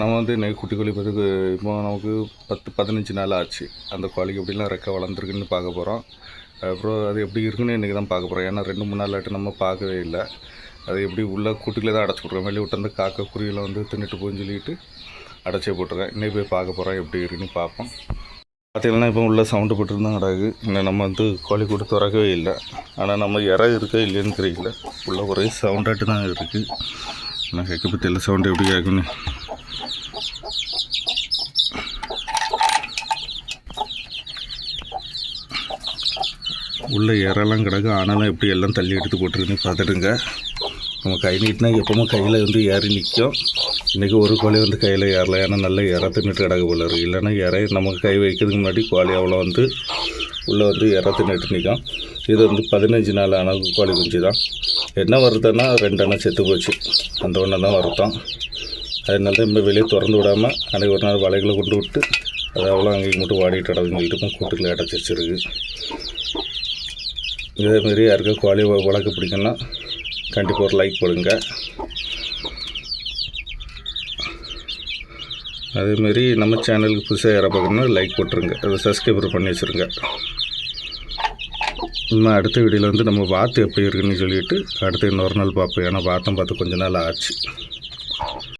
நம்ம வந்து இன்னைக்கு குட்டி கோழி பார்த்து இப்போ நமக்கு பத்து பதினஞ்சு நாள் ஆச்சு. அந்த கோழிக்கு எப்படிலாம் ரெக்க வளர்ந்துருக்குன்னு பார்க்க போகிறோம் அப்புறம் அது எப்படி இருக்குன்னு இன்றைக்கி தான் பார்க்க போகிறோம் ஏன்னா ரெண்டு மூணு நாள் ஆட்டு நம்ம பார்க்கவே இல்லை. அது எப்படி உள்ள கூட்டுக்குள்ளே தான் அடைச்சி விட்ருக்கோம் வெளியே விட்டு அந்த காக்கா குருவியில் வந்து தின்னுட்டு போன்னு சொல்லிட்டு அடைச்சே போட்டிருக்கேன் இன்னைக்கு போய் பார்க்க போகிறோம் எப்படி இருக்குன்னு பார்ப்போம். பார்த்தீங்கன்னா இப்போ உள்ள சவுண்டு போட்டுருந்தா அடகு. இன்னும் நம்ம வந்து கோழி கூட திறக்கவே இல்லை. ஆனால் நம்ம இற இருக்கா இல்லைன்னு தெரியல. உள்ள ஒரே சவுண்டாட்டு தான் இருக்குது நான் கேட்க பற்றி எல்லா சவுண்டு எப்படி கேட்குன்னு உள்ள இறலாம் கிடக்கு. ஆனாலும் எப்படி எல்லாம் தள்ளி எடுத்து போட்டுருக்குன்னு பார்த்துடுங்க. நம்ம கை நீட்டினா எப்போவுமே கையில் வந்து ஏறி நிற்கும் இன்றைக்கி ஒரு கோழி வந்து கையில் ஏறல. ஏன்னா நல்லா இற தின்னுட்டு கிடக்கு போல இருக்குது இல்லைன்னா இறை நமக்கு கை வைக்கிறதுக்கு முன்னாடி கோழி அவ்வளோ வந்து உள்ளே வந்து இற தின்னுட்டு நிற்கும் இது வந்து பதினஞ்சு நாள் ஆன கோழி குஞ்சு தான். என்ன வருதுன்னா ரெண்டு எண்ணெய் செத்து போச்சு. அந்த ஒன்று தான் வருத்தம். அதனால தான் நம்ம வெளியே திறந்து விடாமல் அன்றைக்கி ஒரு நாள் வலைகளை கொண்டு விட்டு அது அவ்வளோ அங்கேயும் மட்டும் வாடிட்டு கிடக்குன்னு சொல்லிட்டு கூட்டுக்குள்ளே அடைச்சி வச்சிருக்கு. இதேமாரி யாருக்கும் கோழி வழக்கு பிடிக்குன்னா கண்டிப்பாக ஒரு லைக் போடுங்க. அதேமாரி நம்ம சேனலுக்கு புதுசாக யாரை பார்க்கணும்னா லைக் போட்டுருங்க. அதை சப்ஸ்கிரைபர் பண்ணி வச்சுருங்க. இன்னும் அடுத்த வீடியோவில் வந்து நம்ம வாத்து எப்படி இருக்குன்னு சொல்லிட்டு அடுத்து இன்னொரு நாள் பார்ப்போம். ஏன்னா வாத்தம் பார்த்து கொஞ்ச நாள் ஆச்சு.